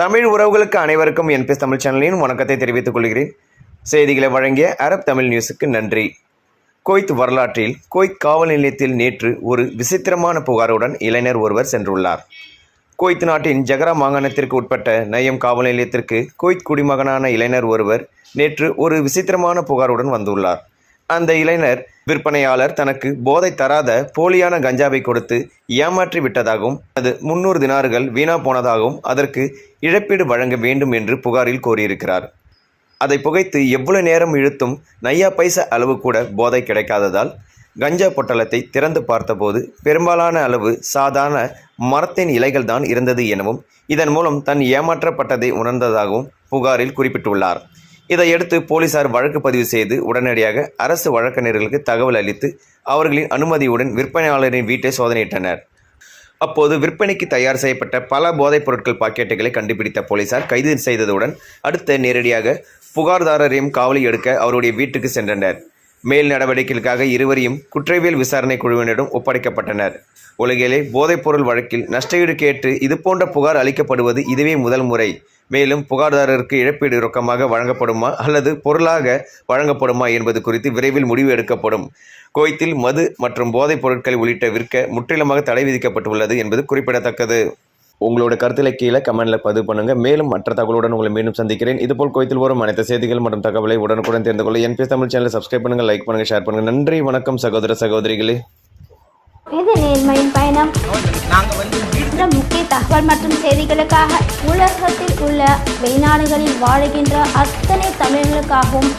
தமிழ் உறவுகளுக்கு அனைவருக்கும் என்பிஎஸ் தமிழ் சேனலின் வணக்கத்தை தெரிவித்துக் கொள்கிறேன். செய்திகளை வழங்கிய அரப் தமிழ் நியூஸுக்கு நன்றி. கோய்த் வரலாற்றில் கோய்த் காவல் நிலையத்தில் நேற்று ஒரு விசித்திரமான புகாருடன் இளைஞர் ஒருவர் சென்றுள்ளார். கோய்த் நாட்டின் ஜகரா மாகாணத்திற்கு உட்பட்ட நயம் காவல் நிலையத்திற்கு கோய்த் குடிமகனான இளைஞர் ஒருவர் நேற்று ஒரு விசித்திரமான புகாருடன் வந்துள்ளார். அந்த இளைஞர் விற்பனையாளர் தனக்கு போதை தராத போலியான கஞ்சாவை கொடுத்து ஏமாற்றி விட்டதாகவும் அது முன்னூறு தினார்கள் வீணா போனதாகவும் அதற்கு இழப்பீடு வழங்க வேண்டும் என்று புகாரில் கோரியிருக்கிறார். அதை புகைத்து எவ்வளவு நேரம் இழுத்தும் நையா பைசா அளவு கூட போதை கிடைக்காததால் கஞ்சா பொட்டலத்தை திறந்து பார்த்தபோது பெரும்பாலான அளவு சாதாரண மரத்தின் இலைகள் தான் இருந்தது எனவும் இதன் மூலம் தன் ஏமாற்றப்பட்டதை உணர்ந்ததாகவும் புகாரில் குறிப்பிட்டுள்ளார். இதையடுத்து போலீசார் வழக்கு பதிவு செய்து உடனடியாக அரசு வழக்கறிஞர்களுக்கு தகவல் அளித்து அவர்களின் அனுமதியுடன் விற்பனையாளரின் வீட்டை சோதனையிட்டனர். அப்போது விற்பனைக்கு தயார் செய்யப்பட்ட பல போதைப் பொருட்கள் பாக்கெட்டுகளை கண்டுபிடித்த போலீசார் கைது செய்ததுடன் அடுத்த நேரடியாக புகார்தாரரையும் காவலில் எடுக்க அவருடைய வீட்டுக்கு சென்றனர். மேல் நடவடிக்கைகளுக்காக இருவரையும் குற்றவியல் விசாரணை குழுவினரிடம் ஒப்படைக்கப்பட்டனர். உலகிலே போதைப்பொருள் வழக்கில் நஷ்டஈடு கேட்டு இதுபோன்ற புகார் அளிக்கப்படுவது இதுவே முதல் முறை. மேலும் புகார்தாரருக்கு இழப்பீடு ரொக்கமாக வழங்கப்படுமா அல்லது பொருளாக வழங்கப்படுமா என்பது குறித்து விரைவில் முடிவு எடுக்கப்படும். கோயத்தில் மது மற்றும் போதைப் பொருட்கள் உள்ளிட்ட விற்க முற்றிலுமாக தடை விதிக்கப்பட்டுள்ளது என்பது குறிப்பிடத்தக்கது. உங்களோட கருத்தில் கீழே கமெண்ட்டில் பதிவு பண்ணுங்கள் மேலும் மற்ற தகவலுடன் உங்களை மீண்டும் சந்திக்கிறேன். இதுபோல் கோயத்தில் வரும் அனைத்து செய்திகள் மற்றும் தகவலை உடனுக்குடன் தெரிந்து கொள்ள என்பிஎஸ் தமிழ் சேனலை சப்ஸ்கிரைப் பண்ணுங்கள் லைக் பண்ணுங்கள் ஷேர் பண்ணுங்கள் நன்றி வணக்கம் சகோதர சகோதரிகளே. இது நேர்மையின் பயணம். இந்த முக்கிய தகவல் மற்றும் செய்திகளுக்காக உலகத்தில் உள்ள வெளிநாடுகளில் வாழுகின்ற அத்தனை தமிழர்களுக்காகவும்